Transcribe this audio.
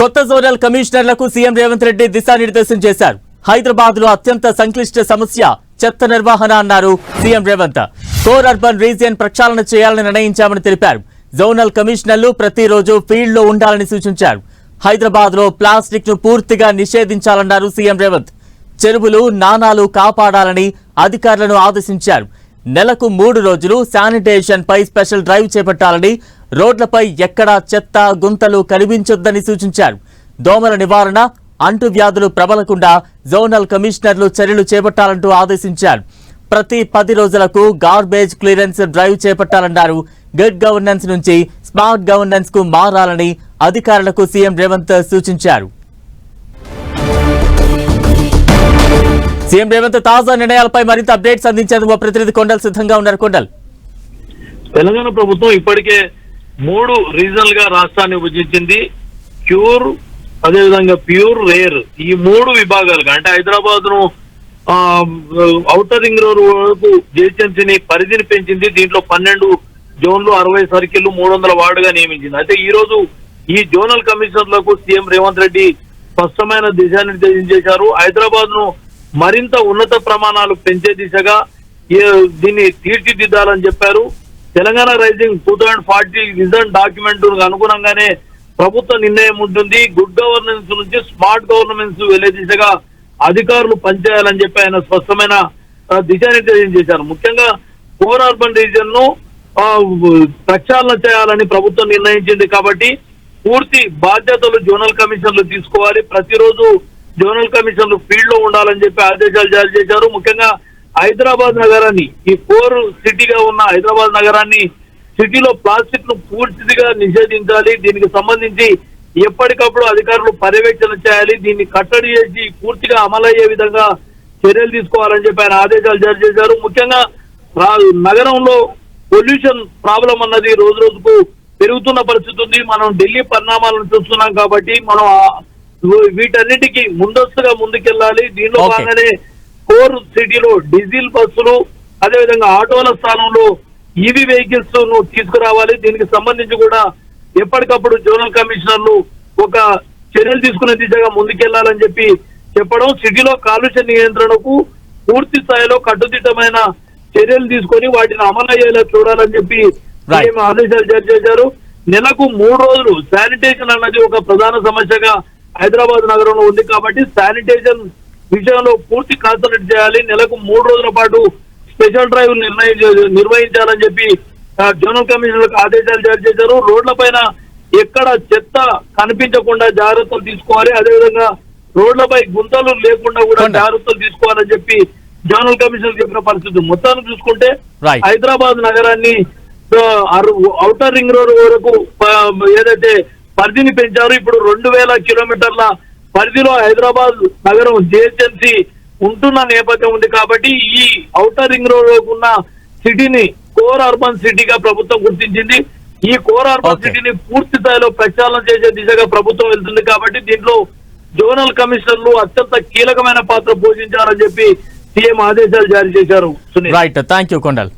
కొత్త జోనల్ కమిషనర్లకు సీఎం రేవంత్ రెడ్డి దిశానిర్దేశం చేశారు. హైదరాబాద్లో అత్యంత సంక్లిష్ట సమస్య చెత్త నిర్వహణ అన్నారు CM Revanth. Core urban region ప్రక్షాళన చేయాలని నిర్ణయించామని తెలిపారు. జోనల్ కమిషనర్లు ప్రతిరోజు ఫీల్డ్లో ఉండాలని సూచించారు. హైదరాబాద్లో ప్లాస్టిక్ను పూర్తిగా నిషేధించాలన్నారు సీఎం రేవంత్. చెరువులు నాణాలు కాపాడాలని అధికారులను ఆదేశించారు. నెలకు మూడు రోజులు శానిటేషన్ పై స్పెషల్ డ్రైవ్ చేపట్టాలని రోడ్లపై ఎక్కడా చెత్త గుంతలు కనిపించొద్దని సూచించారు. దోమల నివారణ అంటువ్యాధులు ప్రబలకుండా జోనల్ కమిషనర్లు చర్యలు చేపట్టాలంటూ ఆదేశించారు. ప్రతి పది రోజులకు గార్బేజ్ క్లియరెన్స్ డ్రైవ్ చేపట్టాలన్నారు. గుడ్ గవర్నెన్స్ నుంచి స్మార్ట్ గవర్నెన్స్కు మారాలని అధికారులకు సీఎం రేవంత్ సూచించారు. సీఎం రేవంత్ తాజా నిర్ణయాలపై మరింత అప్డేట్స్ అందించేందుకు మా ప్రతినిధి కొండల్ సిద్ధంగా ఉన్నారు. కొండల్. తెలంగాణ ప్రభుత్వం ఇప్పటికే మూడు రీజనల్గా రాష్ట్రాన్ని విభజించింది. క్యూర్ అదేవిధంగా ప్యూర్ రేర్ ఈ మూడు విభాగాలుగా. అంటే హైదరాబాద్ను ఔటర్ రింగ్ రోడ్ వరకు జిహెచ్ఎంసీని పరిధిని పెంచింది. దీంట్లో పన్నెండు జోన్లు అరవై సర్కిళ్ళు మూడు వందల వార్డుగా నియమించింది. అయితే ఈ రోజు ఈ జోనల్ కమిషనర్లకు సీఎం రేవంత్ రెడ్డి స్పష్టమైన దిశానిర్దేశం చేశారు. హైదరాబాద్ను మరింత ఉన్నత ప్రమాణాలు పెంచే దిశగా దీన్ని తీర్చిదిద్దాలని చెప్పారు. Telangana rising two thousand forty vision document అనుగుణంగానే ప్రభుత్వ నిర్ణయం ఉంటుంది. గుడ్ గవర్నెన్స్ నుంచి స్మార్ట్ గవర్నెన్స్ వెళ్ళే దిశగా అధికారులు పనిచేయాలని చెప్పి ఆయన స్పష్టమైన దిశానిర్దేశం చేశారు. ముఖ్యంగా కోర్ అర్బన్ రీజియన్ను ప్రక్షాళన చేయాలని ప్రభుత్వం నిర్ణయించింది కాబట్టి పూర్తి బాధ్యతలు జోనల్ కమిషన్లు తీసుకోవాలి. ప్రతిరోజు జోనల్ కమిషన్లు ఫీల్డ్లో ఉండాలని చెప్పి ఆదేశాలు జారీ చేశారు. ముఖ్యంగా హైదరాబాద్ నగరాన్ని ఈ ఫోర్ సిటీగా ఉన్న హైదరాబాద్ నగరాన్ని సిటీలో ప్లాస్టిక్ను పూర్తిగా నిషేధించాలి. దీనికి సంబంధించి ఎప్పటికప్పుడు అధికారులు పర్యవేక్షణ చేయాలి. దీన్ని కట్టడి చేసి పూర్తిగా అమలయ్యే విధంగా చర్యలు తీసుకోవాలని చెప్పి ఆయన ఆదేశాలు జారీ చేశారు. ముఖ్యంగా నగరంలో పొల్యూషన్ ప్రాబ్లం అన్నది రోజు రోజుకు పెరుగుతున్న పరిస్థితి ఉంది. మనం ఢిల్లీ పరిణామాలను చూస్తున్నాం కాబట్టి మనం వీటన్నిటికీ ముందస్తుగా ముందుకెళ్ళాలి. దీనిలో. భాగంగానే కోర్ సిటీలో డీజిల్ బస్సులు అదేవిధంగా ఆటోల స్థానంలో ఈవీ వెహికల్స్ను తీసుకురావాలి. దీనికి సంబంధించి కూడా ఎప్పటికప్పుడు జోనల్ కమిషనర్లు ఒక చర్యలు తీసుకునే దిశగా ముందుకెళ్ళాలని చెప్పి చెప్పడం సిటీలో కాలుష్య నియంత్రణకు పూర్తి స్థాయిలో కట్టుదిట్టమైన చర్యలు తీసుకొని వాటిని అమలు అయ్యేలా చూడాలని చెప్పి ఆదేశాలు జారీ చేశారు. నెలకు మూడు రోజులు శానిటేషన్ అన్నది ఒక ప్రధాన సమస్యగా హైదరాబాద్ నగరంలో ఉంది కాబట్టి శానిటేషన్ విషయంలో పూర్తి కాన్సన్ట్రేట్ చేయాలి నెలకు మూడు రోజుల పాటు స్పెషల్ డ్రైవ్ నిర్ణయించ నిర్వహించాలని చెప్పి జోనల్ కమిషనర్లకు ఆదేశాలు జారీ చేశారు రోడ్ల పైన ఎక్కడ చెత్త కనిపించకుండా జాగ్రత్తలు తీసుకోవాలి అదేవిధంగా రోడ్లపై గుంతలు లేకుండా కూడా. జాగ్రత్తలు తీసుకోవాలని చెప్పి జోనల్ కమిషనర్ చెప్పిన పరిస్థితి మొత్తాన్ని చూసుకుంటే. హైదరాబాద్ నగరాన్ని ఔటర్ రింగ్ రోడ్ వరకు ఏదైతే పరిధిని పెంచారు. ఇప్పుడు రెండు వేల కిలోమీటర్ల పరిధిలో హైదరాబాద్ నగరం జిహెచ్ఎంసీ ఉంటున్న నేపథ్యం ఉంది కాబట్టి ఈ ఔటర్ రింగ్ రోడ్ ఉన్న సిటీని కోర్ అర్బన్ సిటీగా ప్రభుత్వం గుర్తించింది. ఈ కోర్ అర్బన్. సిటీని పూర్తి స్థాయిలో ప్రక్షాళన చేసే దిశగా ప్రభుత్వం వెళ్తుంది కాబట్టి దీంట్లో జోనల్ కమిషనర్లు అత్యంత కీలకమైన పాత్ర పోషించారని చెప్పి సీఎం ఆదేశాలు జారీ చేశారు రైట్ థ్యాంక్ యూ కొండల్.